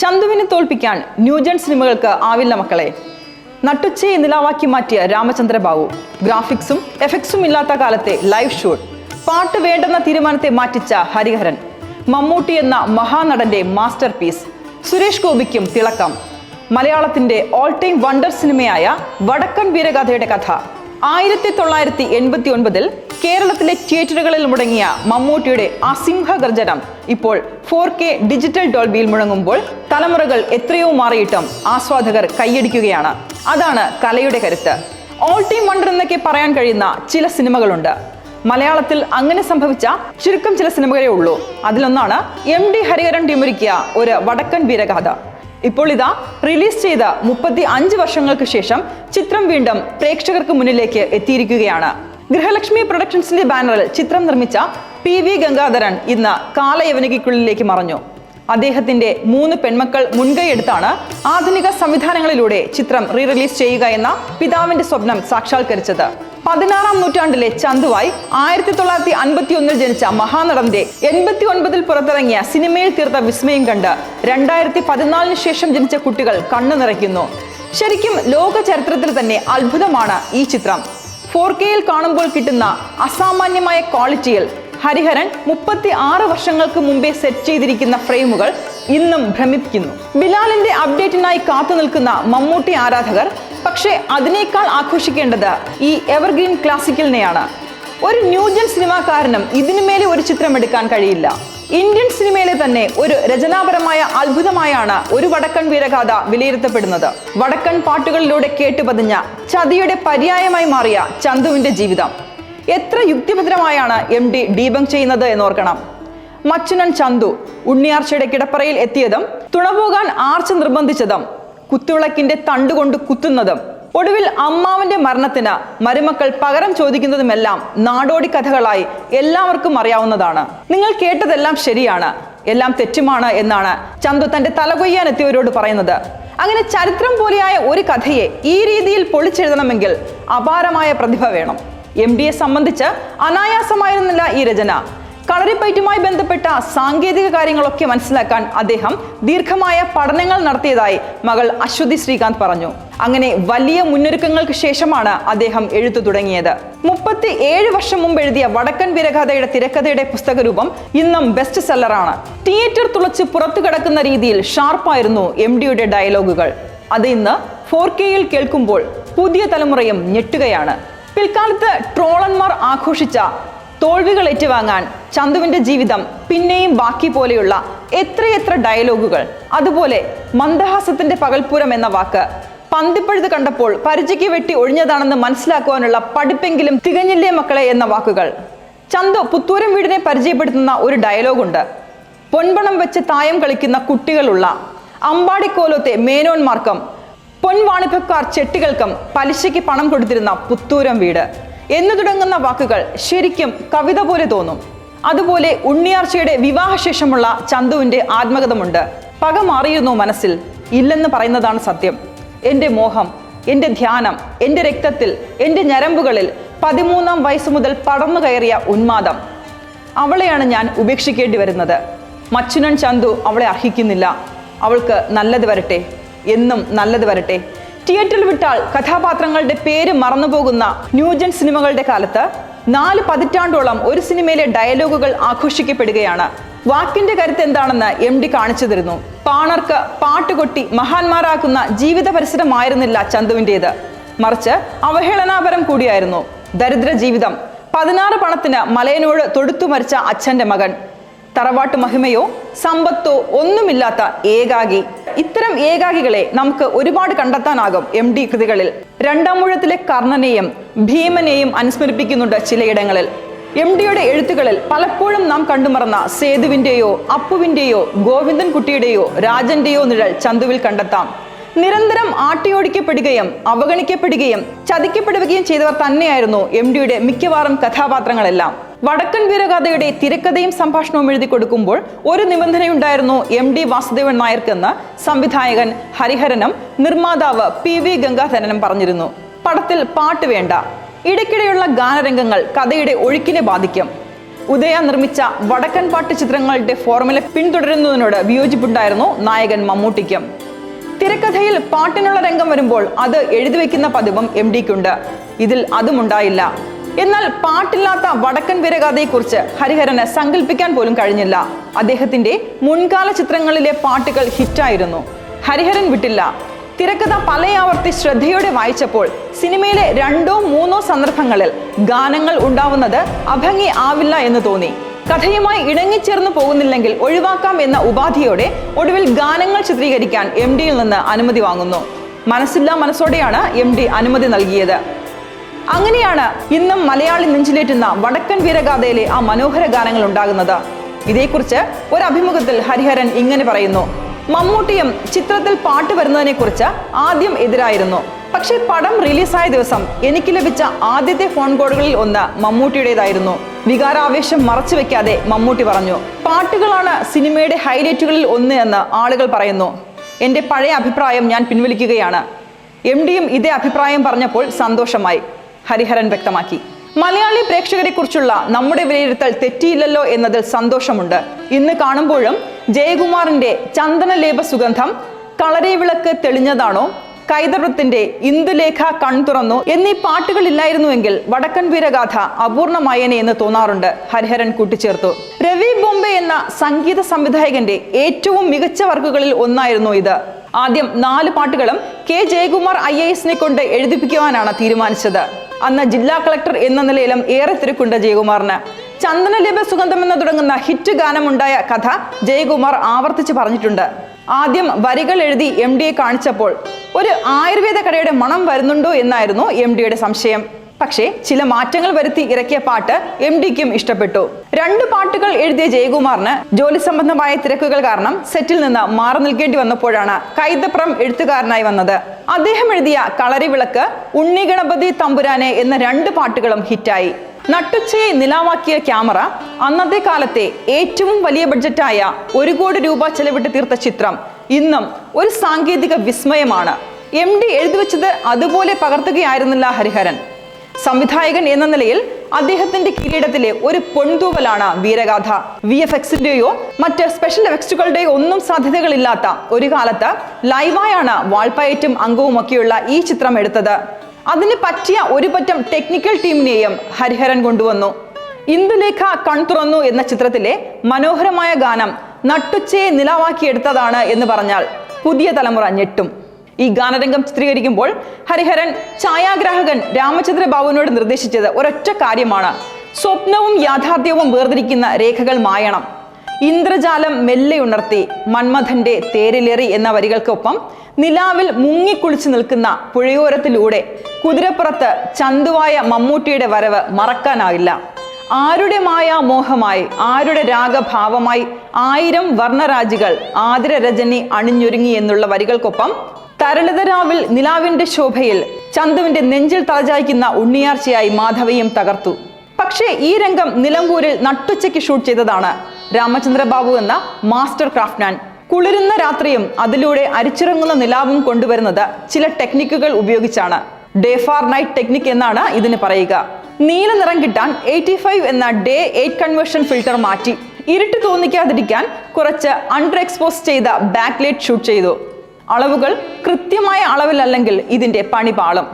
ചന്തുവിനെ തോൽപ്പിക്കാൻ ന്യൂജൻ സിനിമകൾക്ക് ആവില്ല മക്കളെ. നട്ടുച്ചയെ നിലാവാക്കി മാറ്റിയ രാമചന്ദ്രബാബു ഗ്രാഫിക്സും എഫക്ട്സും ഇല്ലാത്ത കാലത്തെ ലൈവ് ഷൂട്ട്. പാട്ട് വേണ്ടെന്ന തീരുമാനത്തെ മാറ്റിച്ച ഹരിഹരൻ. മമ്മൂട്ടി എന്ന മഹാനടന്റെ മാസ്റ്റർ പീസ് സുരേഷ് ഗോപിക്കും തിളക്കം. മലയാളത്തിന്റെ ഓൾ ടൈം വണ്ടർ സിനിമയായ വടക്കൻ വീരഗാഥയുടെ കഥ. ആയിരത്തി തൊള്ളായിരത്തി എൺപത്തി ഒൻപതിൽ കേരളത്തിലെ തിയേറ്ററുകളിൽ മുടങ്ങിയ മമ്മൂട്ടിയുടെ അസിംഹ ഗർജനം ഇപ്പോൾ ഫോർ കെ ഡിജിറ്റൽ ഡോൾബിയിൽ മുഴങ്ങുമ്പോൾ തലമുറകൾ എത്രയോ മാറിയിട്ടും ആസ്വാദകർ കൈയടിക്കുകയാണ്. അതാണ് കലയുടെ കരുത്ത്. ഓൾ ടൈം വണ്ടർ എന്നൊക്കെ പറയാൻ കഴിയുന്ന ചില സിനിമകളുണ്ട്. മലയാളത്തിൽ അങ്ങനെ സംഭവിച്ച ചുരുക്കം ചില സിനിമകളേ ഉള്ളൂ. അതിലൊന്നാണ് എം ഡി ഹരിഹരൻ ടീമൊരുക്കിയ ഒരു വടക്കൻ വീരഗാഥ. ഇപ്പോൾ ഇതാ റിലീസ് ചെയ്ത മുപ്പത്തി അഞ്ച് വർഷങ്ങൾക്ക് ശേഷം ചിത്രം വീണ്ടും പ്രേക്ഷകർക്ക് മുന്നിലേക്ക് എത്തിയിരിക്കുകയാണ്. ഗൃഹലക്ഷ്മി പ്രൊഡക്ഷൻസിന്റെ ബാനറിൽ ചിത്രം നിർമ്മിച്ച പി വി ഗംഗാധരൻ ഇന്ന് കാലയവനികയ്ക്കുള്ളിലേക്ക് മറഞ്ഞു. അദ്ദേഹത്തിന്റെ മൂന്ന് പെൺമക്കൾ മുൻകൈയെടുത്താണ് ആധുനിക സംവിധാനങ്ങളിലൂടെ ചിത്രം റീ റിലീസ് ചെയ്യുക എന്ന പിതാവിന്റെ സ്വപ്നം സാക്ഷാത്കരിച്ചത്. പതിനാറാം നൂറ്റാണ്ടിലെ ചന്തുവായി ആയിരത്തി തൊള്ളായിരത്തി അൻപത്തി ഒന്നിൽ ജനിച്ച മഹാനടന്റെ എൺപത്തി ഒൻപതിൽ പുറത്തിറങ്ങിയ സിനിമയിൽ തീർത്ത വിസ്മയം കണ്ട് രണ്ടായിരത്തി പതിനാലിന് ശേഷം ജനിച്ച കുട്ടികൾ കണ്ണു നിറയ്ക്കുന്നു. ശരിക്കും ലോക ചരിത്രത്തിൽ തന്നെ അത്ഭുതമാണ് ഈ ചിത്രം. ഫോർ കെയിൽ കാണുമ്പോൾ കിട്ടുന്ന അസാമാന്യമായ ക്വാളിറ്റിയിൽ ഹരിഹരൻ മുപ്പത്തി ആറ് വർഷങ്ങൾക്ക് മുമ്പേ സെറ്റ് ചെയ്തിരിക്കുന്ന ഫ്രെയിമുകൾ ഇന്നും ഭ്രമിപ്പിക്കുന്നു. ബിലാലിന്റെ അപ്ഡേറ്റിനായി കാത്തു നിൽക്കുന്ന മമ്മൂട്ടി ആരാധകർ പക്ഷേ അതിനേക്കാൾ ആഘോഷിക്കേണ്ടത് ഈ എവർഗ്രീൻ ക്ലാസിക്കലിനെയാണ് ഒരു ന്യൂജൻ സിനിമാക്കാരനും ഇതിനുമേലെ ഒരു ചിത്രം എടുക്കാൻ കഴിയില്ല. ഇന്ത്യൻ സിനിമയിലെ തന്നെ ഒരു രചനാപരമായ അത്ഭുതമായാണ് ഒരു വടക്കൻ വീരഗാഥ വിലയിരുത്തപ്പെടുന്നത്. വടക്കൻ പാട്ടുകളിലൂടെ കേട്ടുപതിഞ്ഞ ചതിയുടെ പര്യായമായി മാറിയ ചന്തുവിന്റെ ജീവിതം. എത്ര യുക്തിഭദ്രമായാണ് എം ഡി ഡീബങ് ചെയ്യുന്നത് എന്നോർക്കണം. മച്ചുനൻ ചന്തു ഉണ്ണിയാർച്ചയുടെ കിടപ്പറയിൽ എത്തിയതും തുണപോകാൻ ആർച്ച് നിർബന്ധിച്ചതും കുത്തുവിളക്കിന്റെ തണ്ടുകൊണ്ട് കുത്തുന്നതും. ഒടുവിൽ അമ്മാവന്റെ മരണത്തിന് മരുമക്കൾ പകരം ചോദിക്കുന്നതുമെല്ലാം നാടോടി കഥകളായി എല്ലാവർക്കും അറിയാവുന്നതാണ്. നിങ്ങൾ കേട്ടതെല്ലാം ശരിയാണ്. എല്ലാം തെറ്റുമാണ് എന്നാണ് ചന്തു തന്റെ തലകൊയ്യാൻ എത്തിയവരോട് പറയുന്നത്. അങ്ങനെ ചരിത്രം പോലെയായ ഒരു കഥയെ ഈ രീതിയിൽ പൊളിച്ചെഴുതണമെങ്കിൽ അപാരമായ പ്രതിഭ വേണം. എം ഡിയെ സംബന്ധിച്ച് അനായാസമായിരുന്നില്ല ഈ രചന. കളരിപ്പയറ്റുമായി ബന്ധപ്പെട്ട സാങ്കേതിക കാര്യങ്ങളൊക്കെ മനസ്സിലാക്കാൻ അദ്ദേഹം ദീർഘമായ പഠനങ്ങൾ നടത്തിയതായി മകൾ അശ്വതി ശ്രീകാന്ത് പറഞ്ഞു. അങ്ങനെ വലിയ മുന്നൊരുക്കങ്ങൾക്ക് ശേഷമാണ് അദ്ദേഹം എഴുത്തു തുടങ്ങിയത്. മുപ്പത്തി ഏഴ് വർഷം മുമ്പ് എഴുതിയ വടക്കൻ വീരഗാഥയുടെ തിരക്കഥയുടെ പുസ്തകരൂപം ഇന്നും ബെസ്റ്റ് സെല്ലറാണ് തിയേറ്റർ തുളച്ച് പുറത്തു കിടക്കുന്ന രീതിയിൽ ഷാർപ്പായിരുന്നു എം ഡിയുടെ ഡയലോഗുകൾ. അത് ഇന്ന് ഫോർ കെയിൽ കേൾക്കുമ്പോൾ പുതിയ തലമുറയും ഞെട്ടുകയാണ്. പിൽക്കാലത്ത് ട്രോളന്മാർ ആഘോഷിച്ച തോൽവികൾ ഏറ്റുവാങ്ങാൻ ചന്തുവിന്റെ ജീവിതം പിന്നെയും ബാക്കി പോലെയുള്ള എത്രയെത്ര ഡയലോഗുകൾ. അതുപോലെ മന്ദഹാസത്തിന്റെ പകൽപ്പൂരം എന്ന വാക്ക് പന്തിപ്പഴുത് കണ്ടപ്പോൾ പരിചയ്ക്ക് വെട്ടി ഒഴിഞ്ഞതാണെന്ന് മനസ്സിലാക്കുവാനുള്ള പഠിപ്പെങ്കിലും തികഞ്ഞില്ലേ മക്കളെ എന്ന വാക്കുകൾ. ചന്തു പുത്തൂരം വീടിനെ പരിചയപ്പെടുത്തുന്ന ഒരു ഡയലോഗുണ്ട്. പൊൻപണം വെച്ച് തായം കളിക്കുന്ന കുട്ടികളുള്ള അമ്പാടിക്കോലത്തെ മേനോന്മാർക്കും പൊൻവാണിഭക്കാർ ചെട്ടികൾക്കും പലിശയ്ക്ക് പണം കൊടുത്തിരുന്ന പുത്തൂരം വീട്. എന്നു തുടങ്ങുന്ന വാക്കുകൾ ശരിക്കും കവിത പോലെ തോന്നും. അതുപോലെ ഉണ്ണിയാർച്ചയുടെ വിവാഹശേഷമുള്ള ചന്തുവിന്റെ ആത്മകഥമുണ്ട്. പക മാറിയിരുന്നു മനസ്സിൽ. ഇല്ലെന്ന് പറയുന്നതാണ് സത്യം. എന്റെ മോഹം എന്റെ ധ്യാനം എന്റെ രക്തത്തിൽ എന്റെ ഞരമ്പുകളിൽ പതിമൂന്നാം വയസ്സ് മുതൽ പടർന്നു കയറിയ ഉന്മാദം. അവളെയാണ് ഞാൻ ഉപേക്ഷിക്കേണ്ടി വരുന്നത്. മച്ചുനൻ ചന്തു അവളെ അർഹിക്കുന്നില്ല. അവൾക്ക് നല്ലത് വരട്ടെ. എന്നും നല്ലത് വരട്ടെ. തിയേറ്ററിൽ വിട്ടാൽ കഥാപാത്രങ്ങളുടെ പേര് മറന്നുപോകുന്ന ന്യൂജൻ സിനിമകളുടെ കാലത്ത് നാല് പതിറ്റാണ്ടോളം ഒരു സിനിമയിലെ ഡയലോഗുകൾ ആഘോഷിക്കപ്പെടുകയാണ്. വാക്കിന്റെ കരുത്ത് എന്താണെന്ന് എം ഡി കാണിച്ചു തരുന്നു. പാണർക്ക് പാട്ടുകൊട്ടി മഹാന്മാരാക്കുന്ന ജീവിത പരിസരമായിരുന്നില്ല ചന്തുവിന്റെത് മറിച്ച് അവഹേളനാപരം കൂടിയായിരുന്നു. ദരിദ്ര ജീവിതം. പതിനാറ് പണത്തിന് മലയനോട് തൊടുത്തു മരിച്ച അച്ഛന്റെ മകൻ. തറവാട്ട് മഹിമയോ സമ്പത്തോ ഒന്നുമില്ലാത്ത ഏകാഗി ഇത്തരം ഏകാഗികളെ നമുക്ക് ഒരുപാട് കണ്ടെത്താനാകും എം ഡി കൃതികളിൽ. രണ്ടാം മുഴത്തിലെ കർണനെയും ഭീമനെയും അനുസ്മരിപ്പിക്കുന്നുണ്ട് ചിലയിടങ്ങളിൽ. എം ഡിയുടെ എഴുത്തുകളിൽ പലപ്പോഴും നാം കണ്ടുമറന്ന സേതുവിന്റെയോ അപ്പുവിന്റെയോ ഗോവിന്ദൻ കുട്ടിയുടെയോ രാജന്റെയോ നിഴൽ ചന്തുവിൽ കണ്ടെത്താം. നിരന്തരം ആട്ടിയോടിക്കപ്പെടുകയും അവഗണിക്കപ്പെടുകയും ചതിക്കപ്പെടുകയും ചെയ്തവർ തന്നെയായിരുന്നു എം ഡിയുടെ മിക്കവാറും കഥാപാത്രങ്ങളെല്ലാം. വടക്കൻ വീരഗാഥയുടെ തിരക്കഥയും സംഭാഷണവും എഴുതി കൊടുക്കുമ്പോൾ ഒരു നിബന്ധനയുണ്ടായിരുന്നു എം ഡി വാസുദേവൻ നായർക്കെന്ന് സംവിധായകൻ ഹരിഹരനും നിർമ്മാതാവ് പി വി ഗംഗാധരനും പറഞ്ഞിരുന്നു. പടത്തിൽ പാട്ട് വേണ്ട. ഇടയ്ക്കിടെയുള്ള ഗാനരംഗങ്ങൾ കഥയുടെ ഒഴുക്കിനെ ബാധിക്കും. ഉദയ നിർമ്മിച്ച വടക്കൻ പാട്ട് ചിത്രങ്ങളുടെ ഫോർമുല പിന്തുടരുന്നതിനോട് വിയോജിപ്പുണ്ടായിരുന്നു നായകൻ മമ്മൂട്ടിക്കും. തിരക്കഥയിൽ പാട്ടിനുള്ള രംഗം വരുമ്പോൾ അത് എഴുതിവെക്കുന്ന പതിവും എം ഡിക്കുണ്ട്. ഇതിൽ അതും ഉണ്ടായില്ല എന്നാൽ പാട്ടില്ലാത്ത വടക്കൻ വീരഗാഥയെക്കുറിച്ച് ഹരിഹരന് സങ്കല്പിക്കാൻ പോലും കഴിഞ്ഞില്ല. അദ്ദേഹത്തിന്റെ മുൻകാല ചിത്രങ്ങളിലെ പാട്ടുകൾ ഹിറ്റായിരുന്നു. ഹരിഹരൻ വിട്ടില്ല. തിരക്കഥ പലയാവർത്തി ശ്രദ്ധയോടെ വായിച്ചപ്പോൾ സിനിമയിലെ രണ്ടോ മൂന്നോ സന്ദർഭങ്ങളിൽ ഗാനങ്ങൾ ഉണ്ടാവുന്നത് അഭംഗി ആവില്ല എന്ന് തോന്നി. കഥയുമായി ഇണങ്ങിച്ചേർന്നു പോകുന്നില്ലെങ്കിൽ ഒഴിവാക്കാം എന്ന ഉപാധിയോടെ ഒടുവിൽ ഗാനങ്ങൾ ചിത്രീകരിക്കാൻ എം ഡിയിൽ നിന്ന് അനുമതി വാങ്ങുന്നു. മനസ്സില്ലാ മനസ്സോടെയാണ് എം ഡി അനുമതി നൽകിയത്. അങ്ങനെയാണ് ഇന്നും മലയാളി നെഞ്ചിലേറ്റുന്ന വടക്കൻ വീരഗാഥയിലെ ആ മനോഹര ഗാനങ്ങൾ ഉണ്ടാകുന്നത്. ഇതേക്കുറിച്ച് ഒരു അഭിമുഖത്തിൽ ഹരിഹരൻ ഇങ്ങനെ പറയുന്നു. മമ്മൂട്ടിയും ചിത്രത്തിൽ പാട്ട് വരുന്നതിനെ കുറിച്ച് ആദ്യം എതിരായിരുന്നു. പക്ഷേ പടം റിലീസായ ദിവസം എനിക്ക് ലഭിച്ച ആദ്യത്തെ ഫോൺ കോളുകളിൽ ഒന്ന് മമ്മൂട്ടിയുടേതായിരുന്നു. വികാരാവേശം മറച്ചു വെക്കാതെ മമ്മൂട്ടി പറഞ്ഞു പാട്ടുകളാണ് സിനിമയുടെ ഹൈലൈറ്റുകളിൽ ഒന്ന് എന്ന് ആളുകൾ പറയുന്നു. എന്റെ പഴയ അഭിപ്രായം ഞാൻ പിൻവലിക്കുകയാണ്. എം ഡിയും ഇതേ അഭിപ്രായം പറഞ്ഞപ്പോൾ സന്തോഷമായി. ഹരിഹരൻ വ്യക്തമാക്കി. മലയാളി പ്രേക്ഷകരെ കുറിച്ചുള്ള നമ്മുടെ വിലയിരുത്തൽ തെറ്റിയില്ലല്ലോ എന്നതിൽ സന്തോഷമുണ്ട്. ഇന്ന് കാണുമ്പോഴും ജയകുമാറിന്റെ ചന്ദനലേപ സുഗന്ധം കളരി വിളക്ക് തെളിഞ്ഞതാണോ? കൈതറത്തിന്റെ ഇന്ദുലേഖ കൺതുറന്നു എന്നീ പാട്ടുകളില്ലായിരുന്നുവെങ്കിൽ വടക്കൻ വീരഗാഥ അപൂർണമായേനെ എന്ന് തോന്നാറുണ്ട്. ഹരിഹരൻ കൂട്ടിച്ചേർത്തു. രവി ബോംബെ എന്ന സംഗീത സംവിധായകന്റെ ഏറ്റവും മികച്ച വർക്കുകളിൽ ഒന്നായിരുന്നു ഇത്. ആദ്യം നാല് പാട്ടുകളും കെ ജയകുമാർ ഐ എ എസിനെ കൊണ്ട് എഴുതിപ്പിക്കുവാനാണ് തീരുമാനിച്ചത്. അന്ന് ജില്ലാ കളക്ടർ എന്ന നിലയിലും ഏറെ തിരക്കുണ്ട് ജയകുമാറിന്. ചന്ദനലേപ സുഗന്ധം എന്ന് തുടങ്ങുന്ന ഹിറ്റ് ഗാനമുണ്ടായ കഥ ജയകുമാർ ആവർത്തിച്ച് പറഞ്ഞിട്ടുണ്ട്. ആദ്യം വരികൾ എഴുതി എം കാണിച്ചപ്പോൾ ഒരു ആയുർവേദ കടയുടെ മണം വരുന്നുണ്ടോ എന്നായിരുന്നു എം സംശയം. പക്ഷേ ചില മാറ്റങ്ങൾ വരുത്തി ഇറക്കിയ പാട്ട് എം ഡിക്കും ഇഷ്ടപ്പെട്ടു. രണ്ട് പാട്ടുകൾ എഴുതിയ ജയകുമാറിന് ജോലി സംബന്ധമായ തിരക്കുകൾ കാരണം സെറ്റിൽ നിന്ന് മാറി നിൽക്കേണ്ടി വന്നപ്പോഴാണ് കൈതപ്രം എഴുത്തുകാരനായി വന്നത്. അദ്ദേഹം എഴുതിയ കളരിവിളക്ക് ഉണ്ണി ഗണപതി തമ്പുരാനെ എന്ന രണ്ട് പാട്ടുകളും ഹിറ്റായി. നട്ടുച്ചയെ നിലാവാക്കിയ ക്യാമറ അന്നത്തെ കാലത്തെ ഏറ്റവും വലിയ ബഡ്ജറ്റായ ഒരു കോടി രൂപ ചെലവിട്ട് തീർത്ത ചിത്രം. ഇന്നും ഒരു സാങ്കേതിക വിസ്മയമാണ്. എം ഡി എഴുതിവെച്ചത് അതുപോലെ പകർത്തുകയായിരുന്നില്ല ഹരിഹരൻ. സംവിധായകൻ എന്ന നിലയിൽ അദ്ദേഹത്തിന്റെ കിരീടത്തിലെ ഒരു പൊൻതൂവലാണ് വീരഗാഥ. വി എഫ് എക്സിന്റെയോ മറ്റ് സ്പെഷ്യൽ എഫക്റ്റുകളുടെയോ ഒന്നും സാധ്യതകളില്ലാത്ത ഒരു കാലത്ത് ലൈവായാണ് വാൾപ്പയറ്റും അംഗവുമൊക്കെയുള്ള ഈ ചിത്രം എടുത്തത്. അതിന് പറ്റിയ ഒരു പറ്റം ടെക്നിക്കൽ ടീമിനെയും ഹരിഹരൻ കൊണ്ടുവന്നു. ഇന്ദുലേഖ കൺതുറന്നു എന്ന ചിത്രത്തിലെ മനോഹരമായ ഗാനം നട്ടുച്ചയെ നിലവാക്കിയെടുത്തതാണ് എന്ന് പറഞ്ഞാൽ പുതിയ തലമുറ ഞെട്ടും. ഈ ഗാനരംഗം ചിത്രീകരിക്കുമ്പോൾ ഹരിഹരൻ ഛായാഗ്രാഹകൻ രാമചന്ദ്ര ബാബുവിനോട് നിർദ്ദേശിച്ചത് ഒരൊറ്റ കാര്യമാണ്. സ്വപ്നവും യാഥാർത്ഥ്യവും വേർതിരിക്കുന്ന രേഖകൾ മായണം. ഇന്ദ്രജാലം മെല്ലെ ഉണർത്തി മന്മഥന്റെ തേരിലേറി എന്ന വരികൾക്കൊപ്പം നിലാവിൽ മുങ്ങിക്കുളിച്ചു നിൽക്കുന്ന പുഴയോരത്തിലൂടെ കുതിരപ്പുറത്ത് ചന്തുവായ മമ്മൂട്ടിയുടെ വരവ് മറക്കാനാവില്ല. ആരുടെ മായ മോഹമായി ആരുടെ രാഗഭാവമായി ആയിരം വർണരാജികൾ ആതിര രജനി അണിഞ്ഞൊരുങ്ങി എന്നുള്ള വരികൾക്കൊപ്പം തരളിതരാവിൽ നിലാവിന്റെ ശോഭയിൽ ചന്തുവിന്റെ നെഞ്ചിൽ തലചായ്ക്കുന്ന ഉണ്ണിയാർച്ചയായി മാധവയും തകർത്തു. പക്ഷേ ഈ രംഗം നിലമ്പൂരിൽ നട്ടുച്ചയ്ക്ക് ഷൂട്ട് ചെയ്തതാണ് രാമചന്ദ്ര ബാബു എന്ന മാസ്റ്റർ ക്രാഫ്റ്റ്മാൻ. കുളിരുന്ന രാത്രിയും അതിലൂടെ അരിച്ചിറങ്ങുന്ന നിലാവും കൊണ്ടുവരുന്നത് ചില ടെക്നിക്കുകൾ ഉപയോഗിച്ചാണ്. ഡേ ഫാർ നൈറ്റ് ടെക്നിക് എന്നാണ് ഇതിന് പറയുക. നീല നിറം കിട്ടാൻ എയ്റ്റി ഫൈവ് എന്ന ഡേ എയ്റ്റ് കൺവേർഷൻ ഫിൽട്ടർ മാറ്റി. ഇരുട്ട് തോന്നിക്കാതിരിക്കാൻ കുറച്ച് അണ്ടർ എക്സ്പോസ് ചെയ്ത ബാക്ക് ലൈറ്റ് ഷൂട്ട് ചെയ്തു. അളവുകൾ കൃത്യമായ അളവിലല്ലെങ്കിൽ ഇതിന്റെ പണി പാളും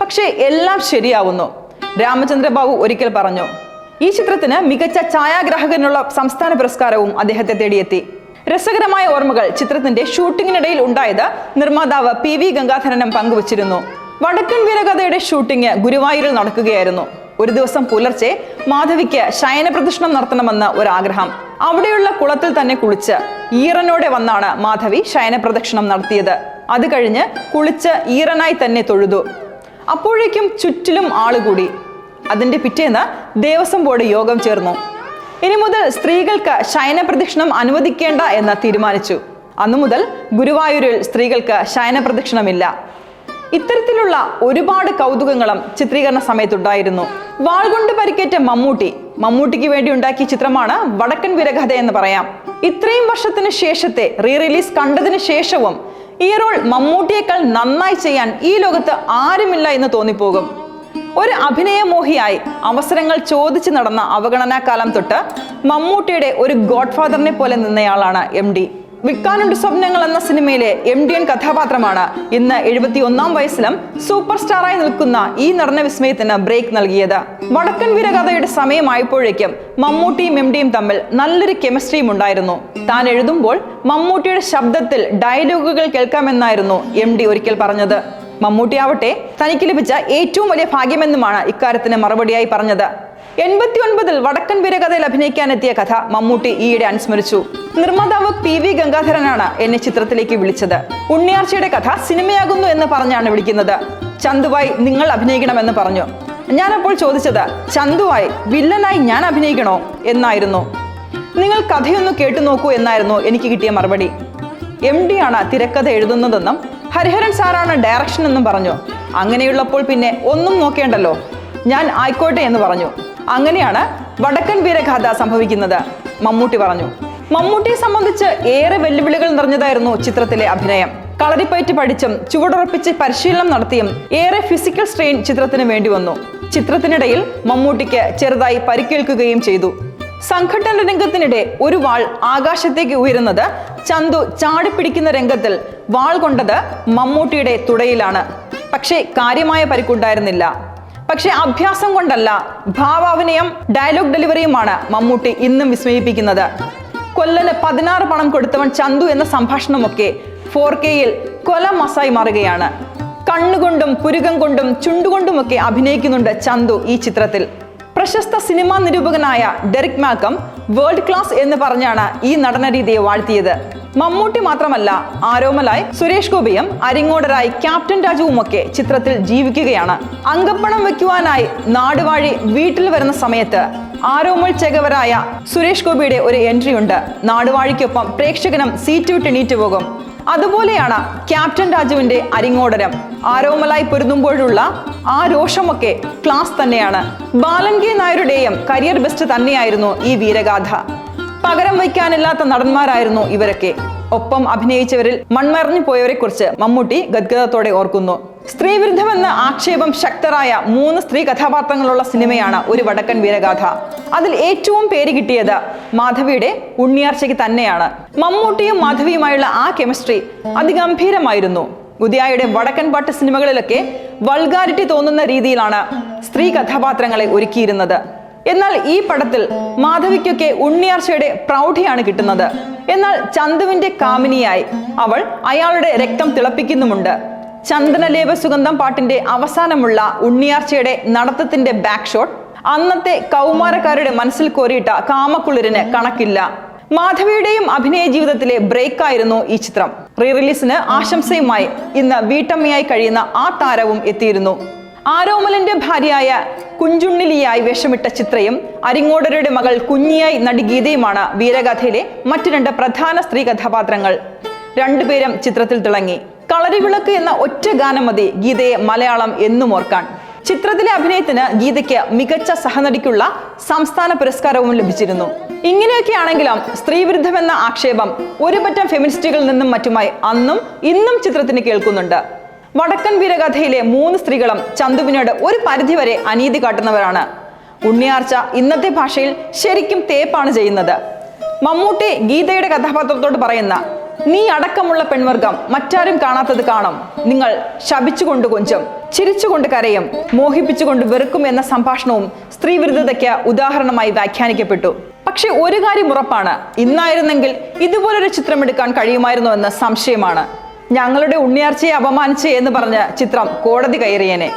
പക്ഷേ എല്ലാം ശരിയാവുന്നു. രാമചന്ദ്ര ബാബു ഒരിക്കൽ പറഞ്ഞു ഈ ചിത്രത്തിന് മികച്ച ഛായാഗ്രാഹകനുള്ള സംസ്ഥാന പുരസ്കാരവും അദ്ദേഹത്തെ തേടിയെത്തി. രസകരമായ ഓർമ്മകൾ ചിത്രത്തിന്റെ ഷൂട്ടിങ്ങിനിടയിൽ ഉണ്ടായത് നിർമ്മാതാവ് പി വി ഗംഗാധരനും പങ്കുവച്ചിരുന്നു. വടക്കൻ വീരകഥയുടെ ഷൂട്ടിംഗ് ഗുരുവായൂരിൽ നടക്കുകയായിരുന്നു. ഒരു ദിവസം പുലർച്ചെ മാധവിക്ക് ശയനപ്രദക്ഷിണം നടത്തണമെന്ന് ഒരാഗ്രഹം. അവിടെയുള്ള കുളത്തിൽ തന്നെ കുളിച്ച് ഈറനോടെ വന്നാണ് മാധവി ശയന പ്രദക്ഷിണം നടത്തിയത്. അത് കഴിഞ്ഞ് കുളിച്ച് ഈറനായി തന്നെ തൊഴുതു. അപ്പോഴേക്കും ചുറ്റിലും ആളുകൂടി അതിന്റെ പിറ്റേന്ന് ദേവസ്വം ബോർഡ് യോഗം ചേർന്നു. ഇനി മുതൽ സ്ത്രീകൾക്ക് ശയനപ്രദക്ഷിണം അനുവദിക്കേണ്ട എന്ന് തീരുമാനിച്ചു. അന്നു മുതൽ ഗുരുവായൂരിൽ സ്ത്രീകൾക്ക് ശയന പ്രദക്ഷിണമില്ല. ഇത്തരത്തിലുള്ള ഒരുപാട് കൗതുകങ്ങളും ചിത്രീകരണ സമയത്തുണ്ടായിരുന്നു. വാൾ കൊണ്ട് പരിക്കേറ്റ മമ്മൂട്ടി. മമ്മൂട്ടിക്ക് വേണ്ടി ഉണ്ടാക്കിയ ചിത്രമാണ് വടക്കൻ വിരകഥ എന്ന് പറയാം. ഇത്രയും വർഷത്തിന് ശേഷത്തെ റീ റിലീസ് കണ്ടതിന് ശേഷവും ഈ റോൾ മമ്മൂട്ടിയേക്കാൾ നന്നായി ചെയ്യാൻ ഈ ലോകത്ത് ആരുമില്ല എന്ന് തോന്നിപ്പോകും. ഒരു അഭിനയമോഹിയായി അവസരങ്ങൾ ചോദിച്ചു നടന്ന അവഗണനാ കാലം തൊട്ട് മമ്മൂട്ടിയുടെ ഒരു ഗോഡ്ഫാദറിനെ പോലെ നിന്നയാളാണ് എം ഡി. വിൽക്കാനുണ്ട് സ്വപ്നങ്ങൾ എന്ന സിനിമയിലെ എം ഡി എൻ കഥാപാത്രമാണ് ഇന്ന് എഴുപത്തി ഒന്നാം വയസ്സിലും സൂപ്പർ സ്റ്റാറായി നിൽക്കുന്ന ഈ നടന വിസ്മയത്തിന് ബ്രേക്ക് നൽകിയത്. വടക്കൻ വീരകഥയുടെ സമയമായപ്പോഴേക്കും മമ്മൂട്ടിയും എം ഡിയും തമ്മിൽ നല്ലൊരു കെമിസ്ട്രിയും ഉണ്ടായിരുന്നു. താൻ എഴുതുമ്പോൾ മമ്മൂട്ടിയുടെ ശബ്ദത്തിൽ ഡയലോഗുകൾ കേൾക്കാമെന്നായിരുന്നു എം ഡി ഒരിക്കൽ പറഞ്ഞത്. മമ്മൂട്ടിയാവട്ടെ തനിക്ക് ലഭിച്ച ഏറ്റവും വലിയ ഭാഗ്യമെന്നുമാണ് ഇക്കാര്യത്തിന് മറുപടിയായി പറഞ്ഞത്. എൺപത്തി ഒൻപതിൽ വടക്കൻ വീരകഥയിൽ അഭിനയിക്കാനെത്തിയ കഥ മമ്മൂട്ടി ഈയിടെ അനുസ്മരിച്ചു. നിർമ്മാതാവ് പി വി ഗംഗാധരനാണ് എന്നെ ചിത്രത്തിലേക്ക് വിളിച്ചത്. ഉണ്ണിയാർച്ചയുടെ കഥ സിനിമയാകുന്നു എന്ന് പറഞ്ഞാണ് വിളിക്കുന്നത്. ചന്തുവായി നിങ്ങൾ അഭിനയിക്കണമെന്ന് പറഞ്ഞു. ഞാനപ്പോൾ ചോദിച്ചത് ചന്തുവായി വില്ലനായി ഞാൻ അഭിനയിക്കണോ? എന്നായിരുന്നു. നിങ്ങൾ കഥയൊന്ന് കേട്ടു നോക്കൂ എന്നായിരുന്നു എനിക്ക് കിട്ടിയ മറുപടി. എം ഡി ആണ് തിരക്കഥ എഴുതുന്നതെന്നും ഹരിഹരൻ സാറാണ് ഡയറക്ഷൻ എന്നും പറഞ്ഞു. അങ്ങനെയുള്ളപ്പോൾ പിന്നെ ഒന്നും നോക്കേണ്ടല്ലോ. ഞാൻ ആയിക്കോട്ടെ എന്ന് പറഞ്ഞു. അങ്ങനെയാണ് വടക്കൻ വീരഗാഥ സംഭവിക്കുന്നത്. മമ്മൂട്ടി പറഞ്ഞു മമ്മൂട്ടിയെ സംബന്ധിച്ച് ഏറെ വെല്ലുവിളികൾ നിറഞ്ഞതായിരുന്നു ചിത്രത്തിലെ അഭിനയം. കളരിപ്പയറ്റ് പഠിച്ചും ചുവടുറപ്പിച്ച് പരിശീലനം നടത്തിയും ഏറെ ഫിസിക്കൽ സ്ട്രെയിൻ ചിത്രത്തിന് വേണ്ടി വന്നു. ചിത്രത്തിനിടയിൽ മമ്മൂട്ടിക്ക് ചെറുതായി പരിക്കേൽക്കുകയും ചെയ്തു. സംഘട്ടന രംഗത്തിനിടെ ഒരു വാൾ ആകാശത്തേക്ക് ഉയരുന്നത് ചന്തു ചാടിപ്പിടിക്കുന്ന രംഗത്തിൽ വാൾ കൊണ്ടത് മമ്മൂട്ടിയുടെ തുടയിലാണ്. പക്ഷേ കാര്യമായ പരിക്കുണ്ടായിരുന്നില്ല. പക്ഷേ അഭ്യാസം കൊണ്ടല്ല ഭാവാഭിനയം ഡയലോഗ് ഡെലിവറിയുമാണ് മമ്മൂട്ടി ഇന്നും വിസ്മയിപ്പിക്കുന്നത്. കൊല്ലന് പതിനാറ് പണം കൊടുത്തവൻ ചന്തു എന്ന സംഭാഷണമൊക്കെ ഫോർ കെയിൽ കൊല മസായി മാറുകയാണ്. കണ്ണുകൊണ്ടും പുരുകം കൊണ്ടും ചുണ്ടുകൊണ്ടുമൊക്കെ അഭിനയിക്കുന്നുണ്ട് ചന്തു ഈ ചിത്രത്തിൽ. പ്രശസ്ത സിനിമാ നിരൂപകനായ ഡെറിക് മാക്കം വേൾഡ് ക്ലാസ് എന്ന് പറഞ്ഞാണ് ഈ നടന രീതിയെ വാഴ്ത്തിയത്. മമ്മൂട്ടി മാത്രമല്ല ആരോമലായി സുരേഷ് ഗോപിയും അരിങ്ങോടരായി ക്യാപ്റ്റൻ രാജുവുമൊക്കെ ചിത്രത്തിൽ ജീവിക്കുകയാണ്. അങ്കപ്പണം വെക്കുവാനായി നാടുവാഴി വീട്ടിൽ വരുന്ന സമയത്ത് ആരോമൽ ചെകവരായ സുരേഷ് ഗോപിയുടെ ഒരു എൻട്രി ഉണ്ട്. നാടുവാഴിക്കൊപ്പം പ്രേക്ഷകനും സീറ്റ് വിട്ട് എണീറ്റ് പോകും. അതുപോലെയാണ് ക്യാപ്റ്റൻ രാജുവിന്റെ അരിങ്ങോടരം. ആരോമലായി പൊരുതുമ്പോഴുള്ള ആ രോഷമൊക്കെ ക്ലാസ് തന്നെയാണ്. ബാലൻ കെ നായരുടെയും കരിയർ ബെസ്റ്റ് തന്നെയായിരുന്നു ഈ വീരഗാഥ. പകരം വയ്ക്കാനില്ലാത്ത നടന്മാരായിരുന്നു ഇവരൊക്കെ. ഒപ്പം അഭിനയിച്ചവരിൽ മൺമറഞ്ഞു പോയവരെ കുറിച്ച് മമ്മൂട്ടി ഗദ്ഗതത്തോടെ ഓർക്കുന്നു. സ്ത്രീവിരുദ്ധമെന്ന ആക്ഷേപം ശക്തരായ മൂന്ന് സ്ത്രീ കഥാപാത്രങ്ങളുള്ള സിനിമയാണ് ഒരു വടക്കൻ വീരഗാഥ. അതിൽ ഏറ്റവും പേര് കിട്ടിയത് മാധവിയുടെ ഉണ്ണിയാർച്ചയ്ക്ക് തന്നെയാണ്. മമ്മൂട്ടിയും മാധവിയുമായുള്ള ആ കെമിസ്ട്രി അതിഗംഭീരമായിരുന്നു. ഉദയായുടെ വടക്കൻ പാട്ട് സിനിമകളിലൊക്കെ വൾഗാരിറ്റി തോന്നുന്ന രീതിയിലാണ് സ്ത്രീ കഥാപാത്രങ്ങളെ ഒരുക്കിയിരുന്നത്. എന്നാൽ ഈ പടത്തിൽ മാധവിക്കൊക്കെ ഉണ്ണിയാർച്ചയുടെ പ്രൗഢിയാണ് കിട്ടുന്നത്. എന്നാൽ ചന്തുവിന്റെ കാമിനിയായി അവൾ അയാളുടെ രക്തം തിളപ്പിക്കുന്നുമുണ്ട്. ചന്ദനലേപ സുഗന്ധം പാട്ടിന്റെ അവസാനമുള്ള ഉണ്ണിയാർച്ചയുടെ നടത്തത്തിന്റെ ബാക്ക് ഷോട്ട് അന്നത്തെ കൗമാരക്കാരുടെ മനസ്സിൽ കോരിയിട്ട കാമക്കുളിരിന് കണക്കില്ല. മാധവിയുടെയും അഭിനയ ജീവിതത്തിലെ ബ്രേക്ക് ആയിരുന്നു ഈ ചിത്രം. റീ റിലീസിന് ആശംസയുമായി ഇന്ന് വീട്ടമ്മയായി കഴിയുന്ന ആ താരവും എത്തിയിരുന്നു. ആരോമലിന്റെ ഭാര്യയായ കുഞ്ചുണ്ണിലിയായി വേഷമിട്ട ചിത്രയും അരിങ്ങോടരുടെ മകൾ കുഞ്ഞിയായി നടി ഗീതയുമാണ് വീരകഥയിലെ മറ്റു രണ്ട് പ്രധാന സ്ത്രീ കഥാപാത്രങ്ങൾ. രണ്ടുപേരും ചിത്രത്തിൽ തിളങ്ങി. കളരിവിളക്ക് എന്ന ഒറ്റ ഗാനം മതി ഗീതയെ മലയാളം എന്നും ഓർക്കാൻ. ചിത്രത്തിലെ അഭിനയത്തിന് ഗീതയ്ക്ക് മികച്ച സഹനടിക്കുള്ള സംസ്ഥാന പുരസ്കാരവും ലഭിച്ചിരുന്നു. ഇങ്ങനെയൊക്കെ ആണെങ്കിലും സ്ത്രീവിരുദ്ധമെന്ന ആക്ഷേപം ഒരുപറ്റം ഫെമിനിസ്റ്റുകളിൽ നിന്നും മറ്റുമായി അന്നും ഇന്നും ചിത്രത്തിന് കേൾക്കുന്നുണ്ട്. വടക്കൻ വീരകഥയിലെ മൂന്ന് സ്ത്രീകളും ചന്തുവിനോട് ഒരു പരിധിവരെ അനീതി കാട്ടുന്നവരാണ്. ഉണ്ണിയാർച്ച ഇന്നത്തെ ഭാഷയിൽ ശരിക്കും തേപ്പാണ് ചെയ്യുന്നത്. മമ്മൂട്ടി ഗീതയുടെ കഥാപാത്രത്തോട് പറയുന്ന നീ അടക്കമുള്ള പെൺവർഗം മറ്റാരും കാണാത്തത് കാണും. നിങ്ങൾ ശപിച്ചുകൊണ്ട് കൊഞ്ചും ചിരിച്ചുകൊണ്ട് കരയും മോഹിപ്പിച്ചുകൊണ്ട് വെറുക്കും എന്ന സംഭാഷണവും സ്ത്രീവിരുദ്ധതയ്ക്ക് ഉദാഹരണമായി വ്യാഖ്യാനിക്കപ്പെട്ടു. പക്ഷെ ഒരു കാര്യം ഉറപ്പാണ് ഇന്നായിരുന്നെങ്കിൽ ഇതുപോലൊരു ചിത്രമെടുക്കാൻ കഴിയുമായിരുന്നു എന്ന് സംശയമാണ്. ഞങ്ങളുടെ ഉണ്ണിയാർച്ചയെ അപമാനിച്ച് എന്ന് പറഞ്ഞ ചിത്രം കോടതി കയറിയേനെ.